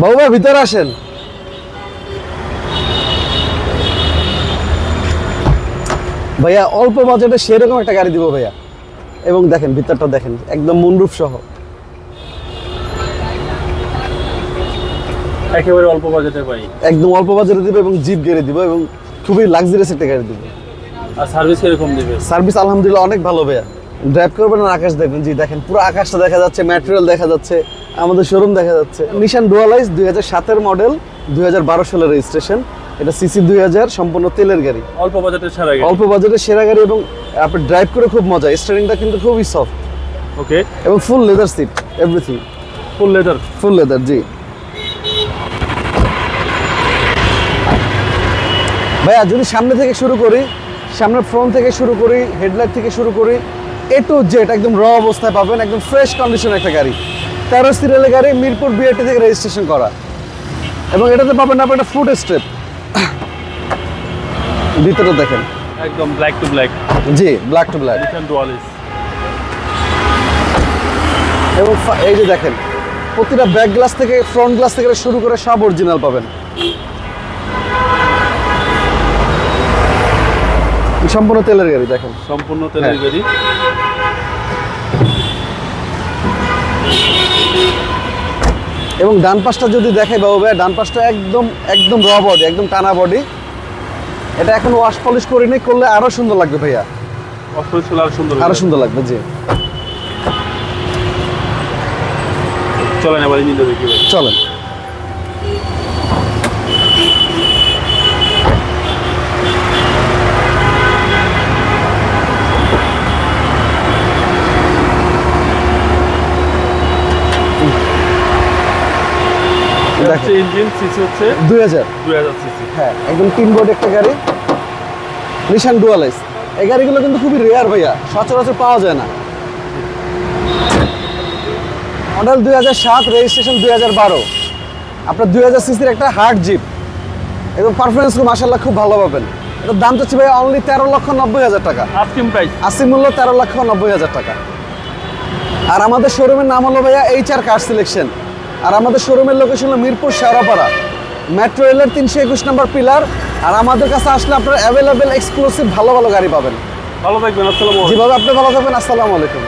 বাবু ভাই ভিতরে আসেন। ভাইয়া অল্প বাজেটে সেরকম একটা গাড়ি দিব ভাইয়া। এবং দেখেন ভিতরটা দেখেন একদম মনরূপ সহ। একেবারে অল্প বাজেটে পাই একদম অল্প বাজেটে দিব এবং জিপ গাড়ি দিব এবং খুবই লাক্সারিয়াস একটা গাড়ি দিব। আর সার্ভিস কীরকম দিবে? সার্ভিস আলহামদুলিল্লাহ অনেক ভালো ভাইয়া। ড্রাইভ করবেন আকাশ দেখবেন। জি দেখেন পুরো আকাশটা দেখা যাচ্ছে ম্যাটেরিয়াল দেখা যাচ্ছে। আমাদের শোরুম দেখা যাচ্ছে। নিশান ডুয়ালাইজ দুই হাজার সাতের মডেল দুই হাজার বারো সালের রেজিস্ট্রেশন এটা সিসি দুই হাজার সম্পূর্ণ তেলের গাড়ি। অল্প বাজেটে ছাড়া গেছে অল্প বাজেটের সেরা গাড়ি এবং আপনি ড্রাইভ করে খুব মজা। স্টারিংটা কিন্তু খুবই সফট ওকে। এবং full leather seat everything full leather full leather জি। ভাইয়া যদি সামনে থেকে শুরু করি সামনের ফ্রন্ট থেকে শুরু করি হেডলাইট থেকে শুরু করি এ টু জেড একদম র অবস্থায় পাবেন একদম ফ্রেশ কন্ডিশন একটা গাড়ি। তেরো সিরিয়ালের গাড়ি মিরপুর বিআরটি থেকে রেজিস্ট্রেশন করা। এবং এটাতে পাবেন আপনার একটা ফুড স্টেপ ভিতরে দেখেন। একদম ব্ল্যাক টু ব্ল্যাক জি ব্ল্যাক টু ব্ল্যাক এবং এই যে দেখেন প্রতিটা ব্যাক গ্লাস থেকে ফ্রন্ট গ্লাস থেকে শুরু করে সব অরিজিনাল পাবেন। সম্পূর্ণ তেলের গাড়ি দেখেন। সম্পূর্ণ তেলের হ্যাঁ। গাড়ি। এবং ডান পাশটা যদি দেখে বাবু ভাই ডান পাশটা একদম একদম র বডি একদম টানা বডি এটা এখন ওয়াশ পলিশ করিনি করলে আরও সুন্দর লাগবে ভাইয়া। আর সুন্দর আরও সুন্দর লাগবে জি। চলেন এবার ইঞ্জিনটা দেখি ভাই। চলেন। হচ্ছে ইঞ্জিন সিসি হচ্ছে সিসি হ্যাঁ একদম তিন বোর্ড একটা গাড়ি। নিশান ডুয়ালাইস এই গাড়িগুলো কিন্তু খুবই রেয়ার ভাইয়া সচরাচর পাওয়া যায় না। মডেল দুই হাজার সাত রেজিস্ট্রেশন দুই হাজার বারো। আপনার দুই হাজার সিসির একটা হার্ড জিপ এবং পারফরমেন্স মাসাল্লাহ খুব ভালো পাবেন। এটার দাম চাচ্ছি ভাই অনলি তেরো লক্ষ নব্বই হাজার টাকা। আস্কিং প্রাইস আশি মূল্য তেরো লক্ষ নব্বই হাজার টাকা। আর আমাদের শোরুমের নাম হলো ভাইয়া এইচ আর কার সিলেকশন আর আমাদের শোরুমের লোকেশন হলো মিরপুর শেওড়াপাড়া। মেট্রো রেলের তিনশো একুশ নম্বর পিলার আর আমাদের কাছে আসলে আপনারা অ্যাভেলেবেল এক্সক্লুসিভ ভালো ভালো গাড়ি পাবেন। ভালো থাকবেন আসসালাম যেভাবে আপনি ভালো থাকবেন আসসালামু আলাইকুম।